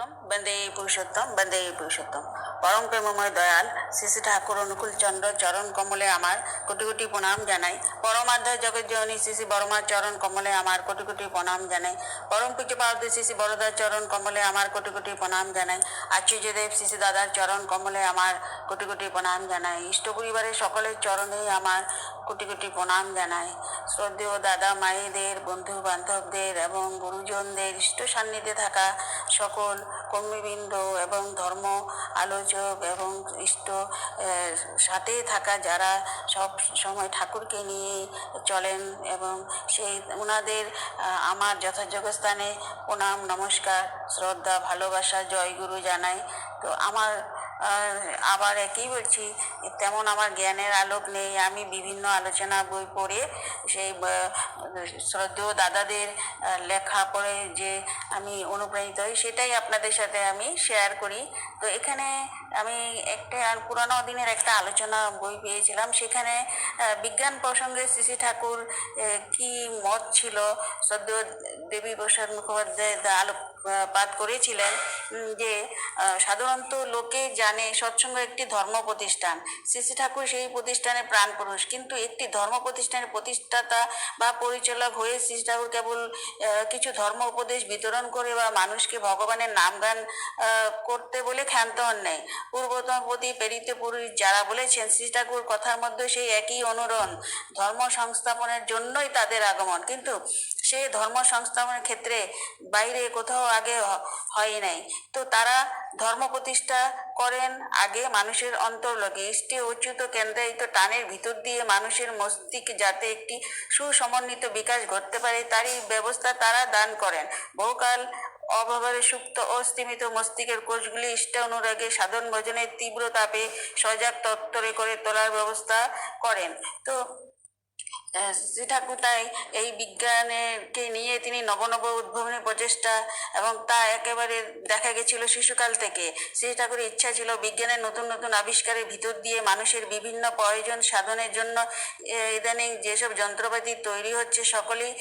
পুরুষোত্তম বন্দে পুরুষোত্তম বন্দে পুরুষোত্তম। পরম প্রেমময় দয়াল শ্রী শ্রী ঠাকুর অনুকূল চন্দ্র চরণ কমলে আমার কোটি কোটি প্রণাম জানাই। পরমাধ্যায় জগৎ জননী শ্রী শ্রী বড়মার চরণ কমলে আমার কোটি কোটি প্রণাম জানাই। পরম পূজ্য পার্বতী শ্রী শ্রী বড়দার চরণ কমলে আমার কোটি কোটি প্রণাম জানাই। আচার্যদেব শ্রী শ্রী দাদার চরণ কমলে আমার কোটি কোটি প্রণাম জানাই। ইষ্ট পরিবারের সকলের চরণেই আমার কোটি কোটি প্রণাম জানাই। শ্রদ্ধেয় দাদা মায়েদের, বন্ধু বান্ধবদের এবং গুরুজনদের ইষ্ট সান্নিধ্যে থাকা সকল কর্মীবৃন্দ এবং ধর্ম, আলোচক, এবং ইষ্ট সাথে থাকা যারা সব সময় ঠাকুরকে নিয়ে চলেন এবং সেই ওনাদের আমার যথাযোগ্য স্থানে প্রণাম, নমস্কার, শ্রদ্ধা, ভালোবাসা জয়গুরু জানাই। তো আমার আবার একই বলছি, তেমন আমার জ্ঞানের আলোক নেই। আমি বিভিন্ন আলোচনা বই পড়ে সেই শ্রদ্ধেয় দাদাদের লেখা পড়ে যে আমি অনুপ্রাণিত হই, সেটাই আপনাদের সাথে আমি শেয়ার করি। তো এখানে আমি একটা আর পুরানো দিনের একটা আলোচনা বই পেয়েছিলাম। সেখানে বিজ্ঞান প্রসঙ্গে শ্রী ঠাকুর কি মত ছিল? শ্রদ্ধেয় দেবী প্রসাদ মুখোপাধ্যায় আলোকপাত করেছিলেন যে সাধারণত লোকে জানে সৎসঙ্গ একটি ধর্ম প্রতিষ্ঠান। শ্রী ঠাকুর সেই প্রতিষ্ঠানের প্রাণ পুরুষ। কিন্তু একটি ধর্ম প্রতিষ্ঠানের প্রতিষ্ঠাতা বা পরিচালক হয়ে শ্রী ঠাকুর কেবল কিছু ধর্ম উপদেশ বিতরণ করে বা মানুষকে ভগবানের নাম গান করতে বলে ক্ষান্ত হন নেই। পূর্বতম প্রতি প্রেরিত পুরুষ যারা বলেছেন শ্রী ঠাকুর কথার মধ্যে সেই একই অনুরণ, ধর্ম সংস্থাপনের জন্যই তাদের আগমন। কিন্তু সেই ধর্ম সংস্থাপনের ক্ষেত্রে বাইরে কোথাও আগে হয় নাই। তো তারা ধর্ম প্রতিষ্ঠা করেন আগে মানুষের অন্তর্লকে। ইষ্টে উচ্যুত কেন্দ্রায়িত টানের ভিতর দিয়ে মানুষের মস্তিষ্ক যাতে একটি সুসমন্বিত বিকাশ ঘটতে পারে, তারই ব্যবস্থা তারা দান করেন। বহুকাল অভাবে সুপ্ত অস্তিমিত মস্তিষ্কের কোষগুলি ইষ্ট অনুরাগে সাধন ভজনের তীব্র তাপে সজাগ তত্তরে করে তোলার ব্যবস্থা করেন। তো শ্রী ঠাকুর তাই এই বিজ্ঞানেরকে নিয়ে তিনি নব নব উদ্ভাবনের প্রচেষ্টা এবং তা একেবারে দেখা গেছিল শিশুকাল থেকে। শ্রী ঠাকুরের ইচ্ছা ছিল বিজ্ঞানের নতুন নতুন আবিষ্কারের ভিতর দিয়ে মানুষের বিভিন্ন প্রয়োজন সাধনের জন্য ইদানিং যেসব যন্ত্রপাতি তৈরি হচ্ছে সকলেই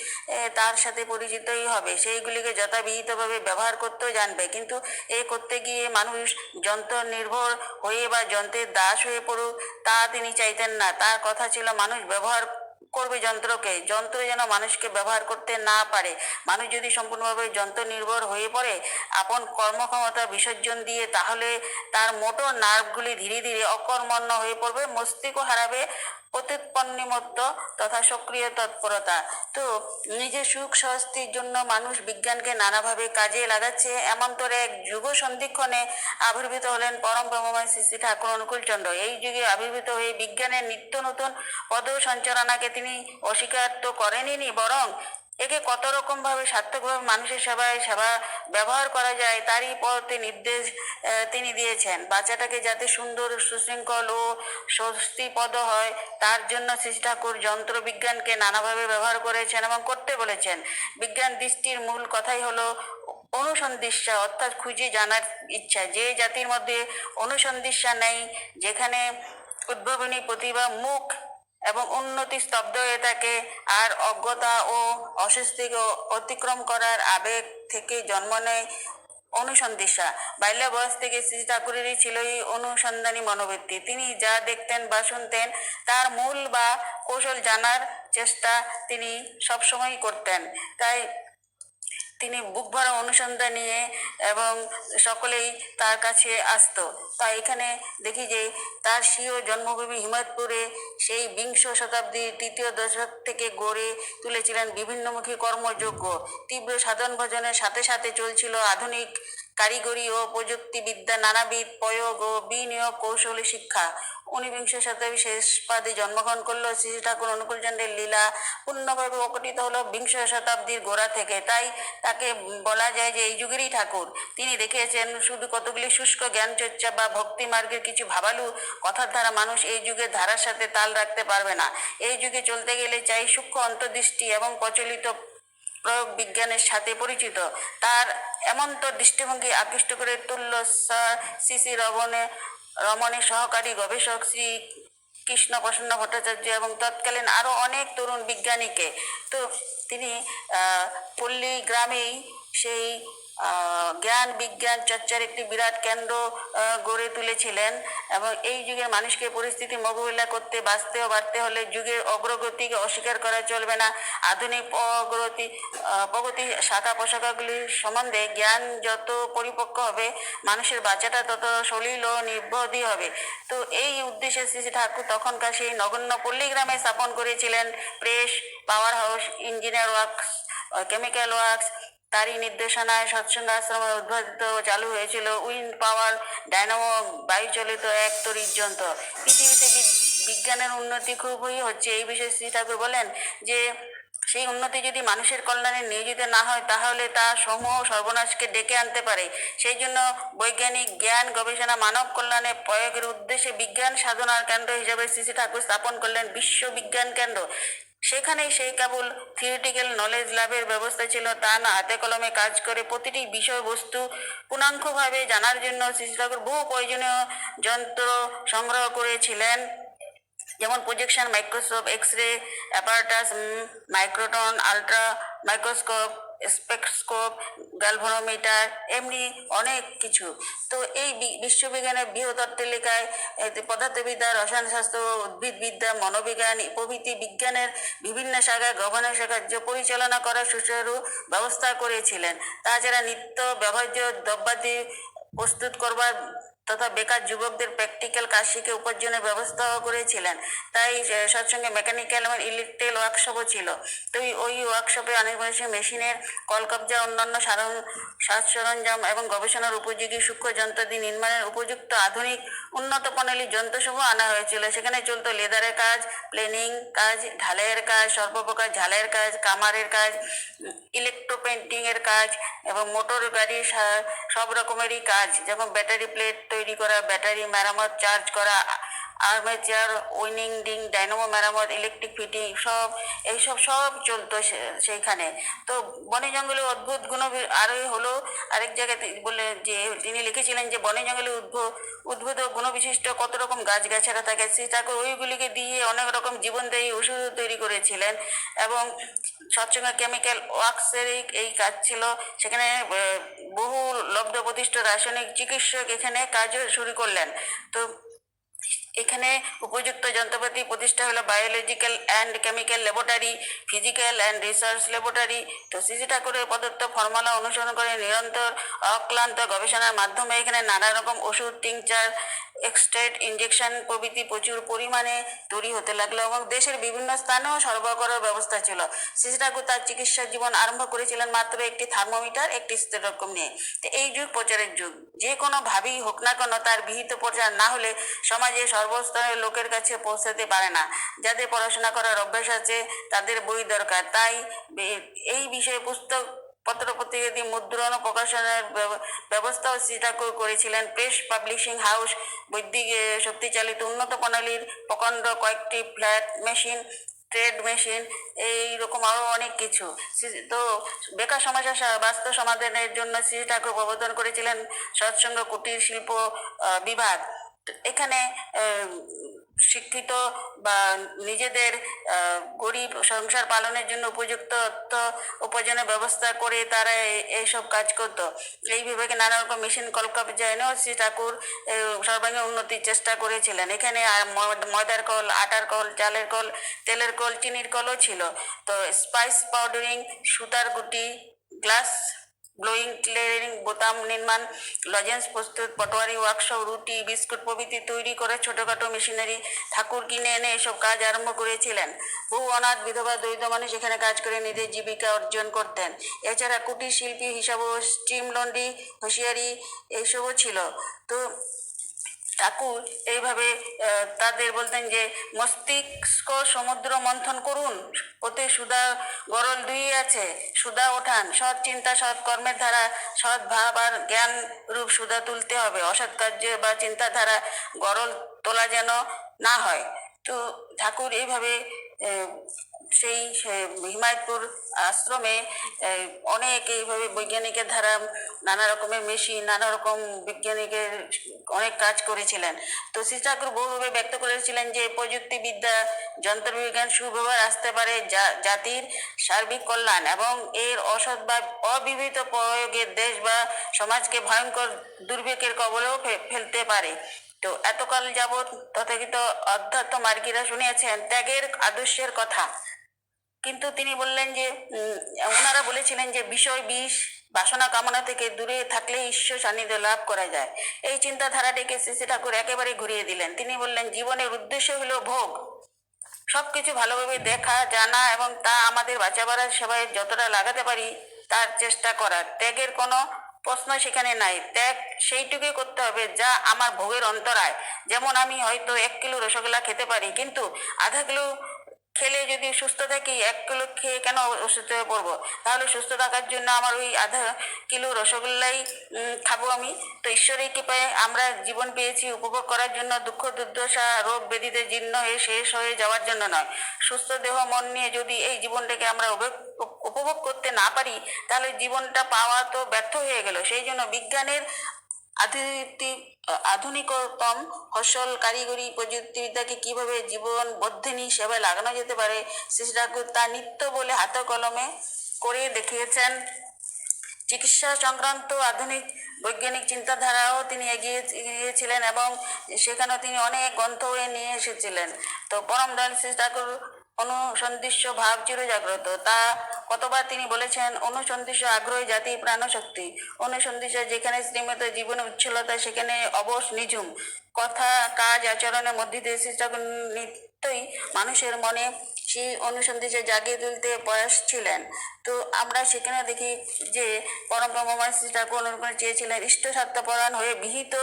তার সাথে পরিচিতই হবে। সেইগুলিকে যথাবিহিতভাবে ব্যবহার করতেও জানবে। কিন্তু এ করতে গিয়ে মানুষ যন্ত্র নির্ভর হয়ে বা যন্ত্রের দাস হয়ে পড়ুক, তা তিনি চাইতেন না। তার কথা ছিল, মানুষ ব্যবহার করবে যন্ত্রকে। যন্ত্র যেন মানুষকে ব্যবহার করতে না পারে। মানুষ যদি সম্পূর্ণভাবে যন্ত্র নির্ভর হয়ে পড়ে, আপন কর্মক্ষমতা বিসর্জন দিয়ে, তাহলে তার মোটর নার্ভগুলি ধীরে ধীরে অকর্মণ্য হয়ে পড়বে, মস্তিষ্ক হারাবে প্রত্যুৎপন্নিমত্ব তথা সক্রিয় তৎপরতা। তো নিজের সুখ স্বস্তির জন্য মানুষ বিজ্ঞানকে নানাভাবে কাজে লাগাচ্ছে। এমন তোর এক যুগ সন্ধিক্ষণে আবির্ভূত হলেন পরম ব্রহ্মময় শ্রী শ্রী ঠাকুর অনুকূলচন্দ্র এই যুগে আবির্ভূত হয়ে বিজ্ঞানের নিত্য নতুন পদ সঞ্চালনাকে তিনি অস্বীকার তো করেনইনি বরং একে কত রকম ভাবে সার্থকভাবে মানুষের সেবায় সেবা ব্যবহার করা যায়, তারই পথে নির্দেশ তিনি দিয়েছেন। বাচ্চাটাকে যাতে সুন্দর, সুশৃঙ্খল ও স্বস্তিপদ হয়, তার জন্য শ্রী ঠাকুর যন্ত্র বিজ্ঞানকে নানাভাবে ব্যবহার করেছেন এবং করতে বলেছেন। বিজ্ঞান দৃষ্টির মূল কথাই হলো অনুসন্ধিৎসা অর্থাৎ খুঁজে জানার ইচ্ছা। যে জাতির মধ্যে অনুসন্ধিৎসা নেই, যেখানে উদ্ভাবনী প্রতিভা, মুখ এবং উন্নতি স্তব্ধ হয়ে থাকে। আর অজ্ঞতা ও অস্বস্তিকে অতিক্রম করার আবেগ থেকে জন্ম নেয় অনুসন্ধিৎসা বাল্য বয়স থেকে শ্রী ঠাকুরেরই ছিল এই অনুসন্ধানী মনোবৃত্তি। তিনি যা দেখতেন বা শুনতেন, তার মূল বা কৌশল জানার চেষ্টা তিনি সবসময় করতেন। তাই তিনি বুক ভরা অনুসন্ধান নিয়ে এবং সকলেই তার কাছে আসত। তাই এখানে দেখি যে তার স্বীয় জন্মভূমি হিমাদপুরে সেই বিংশ শতাব্দীর তৃতীয় দশক থেকে গড়ে তুলেছিলেন বিভিন্নমুখী কর্মযোগ্য তীব্র সাধন ভজনের সাথে সাথে চলছিল আধুনিক কারিগরি ও প্রযুক্তিবিদ্যা নানাবিধ প্রয়োগ ও বিনিয়োগ কৌশলী শিক্ষা। ঊনবিংশ শতাব্দীর শেষ পাদে জন্মগ্রহণ করল শ্রী ঠাকুর অনুকূলচন্দ্রের লীলা। পূর্ণভাবে প্রকটিত হলো বিংশ শতাব্দীর গোড়া থেকে। তাই তাকে বলা যায় যে, এই যুগেরই ঠাকুর। তিনি দেখিয়েছেন, শুধু কতগুলি শুষ্ক জ্ঞান চর্চা বা ভক্তি মার্গের কিছু ভাবালু কথার দ্বারা মানুষ এই যুগের ধারার সাথে তাল রাখতে পারবে না। এই যুগে চলতে গেলে চাই সূক্ষ্ম অন্তর্দৃষ্টি এবং প্রচলিত প্রয়োগ বিজ্ঞানের সাথে পরিচিত। তার এমন তো দৃষ্টিভঙ্গি আকৃষ্ট করে তুল্য স্যার শ্রী রমণে, রমণের সহকারী গবেষক শ্রী কৃষ্ণ প্রসন্ন ভট্টাচার্য এবং তৎকালীন আরও অনেক তরুণ বিজ্ঞানীকে। তো তিনি পল্লী গ্রামেই সেই জ্ঞান জ্ঞান, বিজ্ঞান, চর্চার একটি বিরাট কেন্দ্র গড়ে তুলেছিলেন এবং এই যুগের মানুষকে পরিস্থিতি মোকাবিলা করতে, বাঁচতে বাড়তে হলে যুগের অগ্রগতিকে অস্বীকার করা চলবে না। আধুনিক অগ্রগতি প্রগতি শাখা পোশাকাগুলির সম্বন্ধে জ্ঞান যত পরিপক্ক হবে, মানুষের বাচ্চাটা তত সলিল ও নির্বোধী হবে। তো এই উদ্দেশ্যে শ্রী ঠাকুর তখনকার সেই নগণ্য পল্লীগ্রামে স্থাপন করেছিলেন। Press, power house, engineer works chemical works তারই নির্দেশনায় সৎসঙ্গ আশ্রমে উদ্ভাবিত চালু হয়েছিল। উইন্ড পাওয়ার ডায়নামো বায়ুচালিত এক তড়িৎ যন্ত্র। পৃথিবীতে বিজ্ঞানের উন্নতি খুবই হচ্ছে। এই বিষয়ে শ্রী ঠাকুর বলেন যে, সেই উন্নতি যদি মানুষের কল্যাণে নিয়োজিত না হয়, তাহলে তা সমূহ সর্বনাশকে ডেকে আনতে পারে। সেই জন্য বৈজ্ঞানিক জ্ঞান, গবেষণা, মানব কল্যাণে প্রয়োগের উদ্দেশ্যে বিজ্ঞান সাধনার কেন্দ্র হিসেবে শ্রী ঠাকুর স্থাপন করলেন বিশ্ব বিজ্ঞান কেন্দ্র। সেখানেই সেই কেবল থিওরিটিক্যাল নলেজ লাভের ব্যবস্থা ছিল, তা না। হাতে কলমে কাজ করে প্রতিটি বিষয়বস্তু পূর্ণাঙ্গভাবে জানার জন্য শ্রী শ্রী ঠাকুর বহু প্রয়োজনীয় যন্ত্র সংগ্রহ করেছিলেন। যেমন projection microscope X ray apparatus microtome ultra microscope spectroscope galvanometer এমনি অনেক কিছু। তো এই বিশ্ববিজ্ঞানের বৃহত্তর তালিকায় পদার্থবিদ্যা রসায়নশাস্ত্র উদ্ভিদবিদ্যা, মনোবিজ্ঞান, প্রভৃতি বিজ্ঞানের বিভিন্ন শাখায় গবেষণা কার্য পরিচালনা করার সুচারু ব্যবস্থা করেছিলেন। তাছাড়া নিত্য ব্যবহার্য দ্রব্যাদি প্রস্তুত করবার তথা বেকার যুবকদের প্র্যাকটিক্যাল কাজ শিখে উপার্জনের ব্যবস্থাও করেছিলেন। তাই সৎসঙ্গে মেকানিক্যাল এবং ইলেকট্রিক্যাল ওয়ার্কশপও ছিল। তো ওই- ওয়ার্কশপে অনেক মানুষের মেশিনের কলকবজা, অন্যান্য সাধারণ সাজ সরঞ্জাম এবং গবেষণার উপযোগী সূক্ষ্ম যন্ত্রাদি নির্মাণের উপযুক্ত আধুনিক উন্নত প্রণালীর যন্ত্রসমূহ আনা হয়েছিল। সেখানে চলতো লেদারের কাজ, প্লেনিং কাজ, ঢালাইয়ের কাজ, সর্বপ্রকার ঝালাইয়ের কাজ, কামারের কাজ ইলেকট্রো পেন্টিং এর কাজ এবং মোটর গাড়ির সব রকমেরই কাজ, যেমন ব্যাটারি প্লেট তৈরি করা ব্যাটারি মেরামত চার্জ করা আর্মেচার উইনিং, ডিং, ডাইনামো, মেরামত, ইলেকট্রিক ফিটিং, সব, এইসব সব চলতো সে- সেইখানে। তো বনে জঙ্গলে অদ্ভুত গুণ আরোই হলো, আরেক জায়গাতে বলে যে, তিনি লিখেছিলেন যে, বনে জঙ্গলে উদ্ভব উদ্ভূত গুণবিশিষ্ট কত রকম গাছগাছারা থাকে শ্রী ঠাকুর ওইগুলিকে দিয়ে অনেক রকম জীবনদায়ী ওষুধ তৈরি করেছিলেন এবং সৎসঙ্গ কেমিক্যাল ওয়ার্কসের এই- কাজ ছিল। সেখানে বহু লব্ধ প্রতিষ্ঠ রাসায়নিক চিকিৎসক এখানে কাজও শুরু করলেন। তো এখানে উপযুক্ত যন্ত্রপাতি প্রতিষ্ঠা হলো biological and chemical laboratory physical and research laboratory তো সিসি ঠাকুরের প্রদত্ত ফর্মুলা অনুসরণ করে নিরন্তর অক্লান্ত গবেষণার মাধ্যমে এখানে নানা রকম ওষুধ টিংচার এক্সট্রেট ইঞ্জেকশন প্রভৃতি প্রচুর পরিমাণে তৈরি হতে লাগল এবং দেশের বিভিন্ন স্থানেও সরবরাহ করার ব্যবস্থা ছিল। সিসি ঠাকুর তার চিকিৎসা জীবন আরম্ভ করেছিলেন মাত্র একটি থার্মোমিটার, একটি স্থিরকম নিয়ে। তো এই যুগ প্রচারের যুগ। যে কোনো ভাবেই হোক না কেন তার বিহিত প্রচার না হলে সমাজে সর্বস্তরের লোকের কাছে পৌঁছাতে পারে না। যাদের পড়াশোনা করার অভ্যাস আছে, তাদের বই দরকার। তাই এই বিষয়ে পুস্তক পত্র পত্রিকাদি মুদ্রণ ও প্রকাশনের ব্যবস্থাও শ্রী ঠাকুর করেছিলেন। প্রেস পাবলিশিং হাউস বৈদিক এ, শক্তিচালিত উন্নত প্রণালীর প্রকাণ্ড কয়েকটি ফ্ল্যাট মেশিন ট্রেড মেশিন এই রকম আরও অনেক কিছু। তো বেকার সমস্যা বাস্তব সমাধানের জন্য শ্রী ঠাকুর প্রবর্তন করেছিলেন সৎসঙ্গ কুটির শিল্প বিভাগ। এখানে শিক্ষিত বা নিজেদের গরিব সংসার পালনের জন্য উপযুক্ত অর্থ উপার্জনের ব্যবস্থা করে তারা এইসব কাজ করতো। এই বিভাগে নানা রকম মেশিন কলকবজা এনেও শ্রী ঠাকুর সর্বাঙ্গীন উন্নতির চেষ্টা করেছিলেন। এখানে ময়দার কল, আটার কল, চালের কল, তেলের কল, চিনির কলও ছিল। তো স্পাইস পাউডারিং সুতার গুটি গ্লাস ব্লোয়িং ক্লিয়ারিং বোতাম নির্মাণ লজেন্স প্রস্তুত, পটোয়ারি ওয়ার্কশপ রুটি, বিস্কুট প্রভৃতি তৈরি করে ছোটোখাটো মেশিনারি ঠাকুর কিনে এনে এসব কাজ আরম্ভ করেছিলেন। বহু অনাথ, বিধবা, দরিদ্র মানুষ এখানে কাজ করে নিজের জীবিকা অর্জন করতেন। এছাড়া কুটির শিল্পী হিসাবেও স্টিম লন্ডি হুঁশিয়ারি এইসবও ছিল। তো ঠাকুর এইভাবে তাদের বলতেন যে, মস্তিষ্ক সমুদ্র মন্থন করুন, ওতে সুদা গরল দুই আছে, সুদা ওঠান, সৎ চিন্তা, সৎ কর্মের ধারা, সৎ ভাব আর জ্ঞান রূপ সুদা তুলতে হবে, অসৎ কার্য বা চিন্তাধারা গরল তোলা যেন না হয়। তো ঠাকুর এইভাবে সেই হিমায়তপুর আশ্রমে অনেক এইভাবে বৈজ্ঞানিকের দ্বারা নানা রকমের মেশিন নানা রকম বিজ্ঞানিকের অনেক কাজ করেছিলেন। তো শ্রী ঠাকুর বহুভাবে ব্যক্ত করেছিলেন যে প্রযুক্তিবিদ্যা, যন্ত্রবিজ্ঞান সুব্যবহার আসতে পারে জা- জাতির সার্বিক কল্যাণ এবং এর অসৎ বা অবিহিত প্রয়োগের দেশ বা সমাজকে ভয়ঙ্কর দুর্ভিক্ষের কবলেও ফেলতে পারে। তো এতকাল যাবৎ তথাকথিত অধ্যাত্ম মার্গীরা শুনিয়েছেন ত্যাগের আদর্শের কথা। কিন্তু তিনি বললেন যে ওনারা বলেছিলেন যে বিষয় বিষ, বাসনা কামনা থেকে দূরে থাকলে ঈশ্বর সান্নিধ্য লাভ করা যায়। এই চিন্তাধারাটিকে শ্রী ঠাকুর একেবারে ঘুরিয়ে দিলেন। তিনি বললেন, জীবনের উদ্দেশ্য হলো ভোগ। সবকিছু ভালোভাবে দেখা, জানা এবং তা আমাদের বাঁচাবার সেবায় যতটা লাগাতে পারি, তার চেষ্টা করা ত্যাগের কোনো প্রশ্ন সেখানে নাই। ত্যাগ সেইটুকুই করতে হবে যা আমার ভোগের অন্তরায়। যেমন আমি হয়তো এক কিলো রসগোল্লা খেতে পারি, কিন্তু আধা কিলো খেলে যদি সুস্থ থাকি, এক কিলো খেয়ে কেন অসুস্থ হয়ে পড়ব? তাহলে সুস্থ থাকার জন্য আমার ওই আধা কিলো রসগোল্লাই খাব আমি। তো ঈশ্বরের কৃপায় আমরা জীবন পেয়েছি উপভোগ করার জন্য। দুঃখ, দুর্দশা, রোগ ব্যাধিতে জীর্ণ হয়ে শেষ হয়ে যাওয়ার জন্য নয়। সুস্থ দেহ, মন নিয়ে যদি এই জীবনটাকে আমরা উপভোগ- করতে না পারি, তাহলে জীবনটা পাওয়া তো ব্যর্থ হয়ে গেল। সেই জন্য বিজ্ঞানের আধুনিক আধুনিকতম ফসল কারিগরি প্রযুক্তিবিদ্যাকে কীভাবে জীবন বর্ধিনী সেবায় লাগানো যেতে পারে শ্রী ঠাকুর তা নিত্য বলে হাতে কলমে করে দেখিয়েছেন। চিকিৎসা সংক্রান্ত আধুনিক বৈজ্ঞানিক চিন্তাধারাও তিনি এগিয়ে গিয়েছিলেন এবং সেখানেও তিনি অনেক গ্রন্থ নিয়ে এসেছিলেন। তো পরম দয়াল শ্রী ঠাকুর অনুসন্ধিষ্য ভাব চিরজাগ্রত। তা কতবার তিনি বলেছেন, অনুসন্ধিষ্য আগ্রহী জাতি প্রাণশক্তি। অনুসন্ধিষ্য যেখানে শ্রীমত জীবনে উচ্ছলতা, সেখানে অবশ নিঝুম। কথা, কাজ, আচরণের মধ্যে দিয়ে নিত্যই মানুষের মনে সেই অনুসন্ধিসে জাগিয়ে তুলতে প্রয়াস ছিলেন। তো আমরা সেখানে দেখি যে পরম শ্রী ঠাকুর অনুকরণ চেয়েছিলেন ইষ্ট স্বার্থপরায়ণ হয়ে বিহিত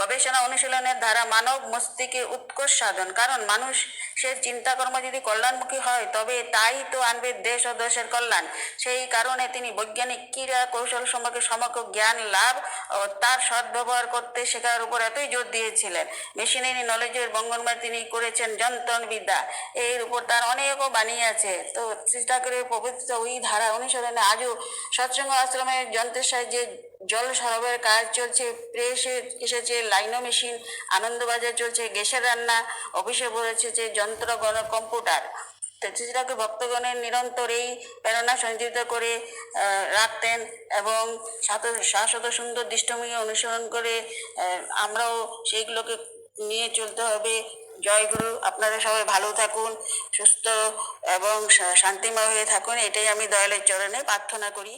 গবেষণা অনুশীলনের দ্বারা মানব মস্তিষ্কে উৎকর্ষ সাধন। কারণ মানুষ সে চিন্তাকর্ম যদি কল্যাণমুখী হয়, তবে তাই তো আনবে দেশ ও দেশের কল্যাণ। সেই কারণে তিনি বৈজ্ঞানিক ক্রীড়া কৌশল সম্পর্কে সমগ্র জ্ঞান লাভ ও তার সদ্ব্যবহার করতে শেখার উপর এতই জোর দিয়েছিলেন। মেশিনারি নলেজের বঙ্গনমায় তিনি করেছেন যন্ত্রণ বিদ্যা এর উপর তার অনেকও বাণী আছে। তো শ্রী ঠাকুরের পবিত্র ওই ধারা অনুসরণে আজও সৎসঙ্গ আশ্রমের যন্ত্রের সাহায্যে জল সরবরাহের কাজ চলছে। প্রেসে এসেছে, লাইনো মেশিন আনন্দবাজার চলছে, গ্যাসের রান্না, অফিসে বসেছে যন্ত্র কম্পিউটার। তো ভক্তগণের নিরন্তর এই প্রেরণা সঞ্চিত করে রাখতেন এবং শাশ্বত সুন্দর দৃষ্টমী অনুসরণ করে আমরাও সেইগুলোকে নিয়ে চলতে হবে। জয়গুরু আপনারা সবাই ভালো থাকুন, সুস্থ এবং শান্তিময় হয়ে থাকুন, এটাই আমি দয়ালের চরণে প্রার্থনা করি।